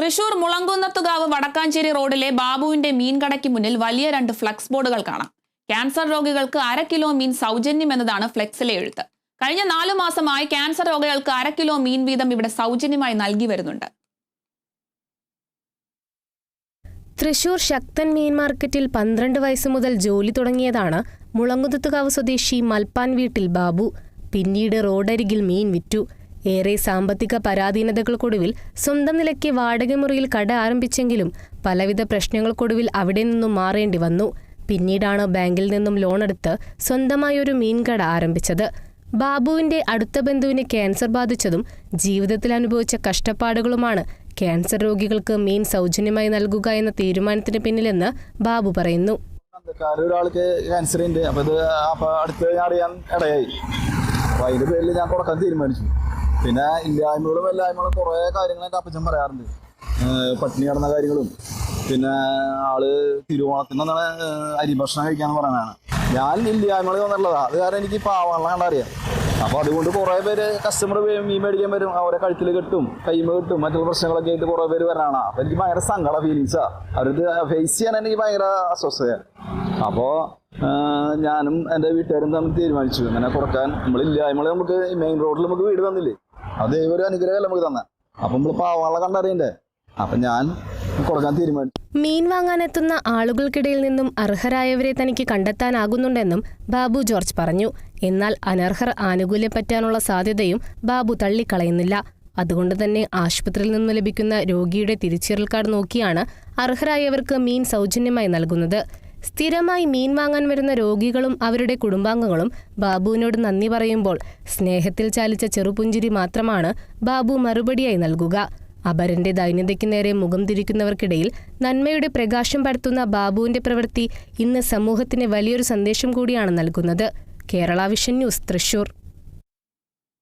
തൃശൂർ മുളങ്കുന്നത്തുകാവ് വടക്കാഞ്ചേരി റോഡിലെ ബാബുവിന്റെ മീൻകടയ്ക്ക് മുന്നിൽ വലിയ രണ്ട് ഫ്ലക്സ് ബോർഡുകൾ കാണാം. ക്യാൻസർ രോഗികൾക്ക് അര കിലോ മീൻ സൗജന്യം എന്നതാണ് ഫ്ലെക്സിലെ എഴുത്ത്. കഴിഞ്ഞ നാലു മാസമായി ക്യാൻസർ രോഗികൾക്ക് അര കിലോ മീൻ വീതം ഇവിടെ സൗജന്യമായി നൽകി വരുന്നുണ്ട്. തൃശൂർ ശക്തൻ മീൻ മാർക്കറ്റിൽ പന്ത്രണ്ട് വയസ്സ് മുതൽ ജോലി തുടങ്ങിയതാണ് മുളങ്കുന്നത്തുകാവ് സ്വദേശി മൽപ്പാൻ വീട്ടിൽ ബാബു. പിന്നീട് റോഡരികിൽ മീൻ വിറ്റു. ഏറെ സാമ്പത്തിക പരാധീനതകൾക്കൊടുവിൽ സ്വന്തം നിലയ്ക്ക് വാടകമുറിയിൽ കട ആരംഭിച്ചെങ്കിലും പലവിധ പ്രശ്നങ്ങൾക്കൊടുവിൽ അവിടെ നിന്നും മാറേണ്ടി വന്നു. പിന്നീടാണ് ബാങ്കിൽ നിന്നും ലോണെടുത്ത് സ്വന്തമായൊരു മീൻകട ആരംഭിച്ചത്. ബാബുവിന്റെ അടുത്ത ബന്ധുവിനെ ക്യാൻസർ ബാധിച്ചതും ജീവിതത്തിൽ അനുഭവിച്ച കഷ്ടപ്പാടുകളുമാണ് ക്യാൻസർ രോഗികൾക്ക് മീൻ സൗജന്യമായി നൽകുക എന്ന തീരുമാനത്തിന് പിന്നിലെന്ന് ബാബു പറയുന്നു. ഒരാൾക്ക് ക്യാൻസർ ഉണ്ട്. അപ്പൊ ഇത് അപ്പൊ അടുത്ത് ഞാൻ അറിയാൻ ഇടയായി. അപ്പൊ അതിന്റെ പേരിൽ ഞാൻ കൊടുക്കാൻ തീരുമാനിച്ചു. പിന്നെ ഇല്ലായ്മകളും എല്ലായ്മകളും കുറേ കാര്യങ്ങൾ എന്റെ അപ്പച്ചൻ പറയാറുണ്ട്. പട്ടിണി കിടന്ന കാര്യങ്ങളും. പിന്നെ ആൾ തിരുവോണത്തിനാണ് അരി ഭക്ഷണം കഴിക്കാന്ന് പറയുന്നതാണ് ഞാൻ ഇല്ലായ്മകൾ വന്നിട്ടുള്ളതാ. അത് കാരണം എനിക്ക് പാവങ്ങളെ കണ്ടറിയാം അപ്പൊ അതുകൊണ്ട് കുറെ പേര് കസ്റ്റമർ മീൻ മേടിക്കാൻ വരും. അവരെ കഴുത്തിൽ കെട്ടും കൈമ കെട്ടും മറ്റുള്ള പ്രശ്നങ്ങളൊക്കെ ആയിട്ട് കുറെ പേര് വരാനാണ് അപ്പൊ എനിക്ക് ഭയങ്കര സങ്കട ഫീലിങ്സാ അവരത് ഫേസ് ചെയ്യാൻ എനിക്ക് ഭയങ്കര അസ്വസ്ഥയാണ് അപ്പോ ഞാനും എന്റെ വീട്ടുകാരും തമ്മിൽ തീരുമാനിച്ചു. അങ്ങനെ കുറയ്ക്കാൻ നമ്മളില്ലായ്മ നമുക്ക് മെയിൻ റോഡിൽ നമുക്ക് വീട് തന്നില്ലേ? അത് ദൈവം അനുഗ്രഹമല്ല നമുക്ക് തന്നെ? അപ്പൊ നമ്മൾ പാവങ്ങളെ കണ്ടറിയണ്ടേ? അപ്പൊ ഞാൻ കൊടുക്കാൻ തീരുമാനിച്ചു മീൻ വാങ്ങാനെത്തുന്ന ആളുകൾക്കിടയിൽ നിന്നും അർഹരായവരെ തനിക്ക് കണ്ടെത്താനാകുന്നുണ്ടെന്നും ബാബു ജോർജ് പറഞ്ഞു. എന്നാൽ അനർഹർ ആനുകൂല്യം പറ്റാനുള്ള സാധ്യതയും ബാബു തള്ളിക്കളയുന്നില്ല. അതുകൊണ്ട് തന്നെ ആശുപത്രിയിൽ നിന്നും ലഭിക്കുന്ന രോഗിയുടെ തിരിച്ചറിയൽ കാർഡ് നോക്കിയാണ് അർഹരായവർക്ക് മീൻ സൗജന്യമായി നൽകുന്നത്. സ്ഥിരമായി മീൻ വാങ്ങാൻ വരുന്ന രോഗികളും അവരുടെ കുടുംബാംഗങ്ങളും ബാബുവിനോട് നന്ദി പറയുമ്പോൾ സ്നേഹത്തിൽ ചാലിച്ച ചെറുപുഞ്ചിരി മാത്രമാണ് ബാബു മറുപടിയായി നൽകുക. അപരന്റെ ദൈന്യതയ്ക്ക് നേരെ മുഖം തിരിക്കുന്നവർക്കിടയിൽ നന്മയുടെ പ്രകാശം പരത്തുന്ന ബാബുവിന്റെ പ്രവൃത്തി ഇന്ന് സമൂഹത്തിന് വലിയൊരു സന്ദേശം കൂടിയാണ് നൽകുന്നത്. Kerala vision news Thrissur.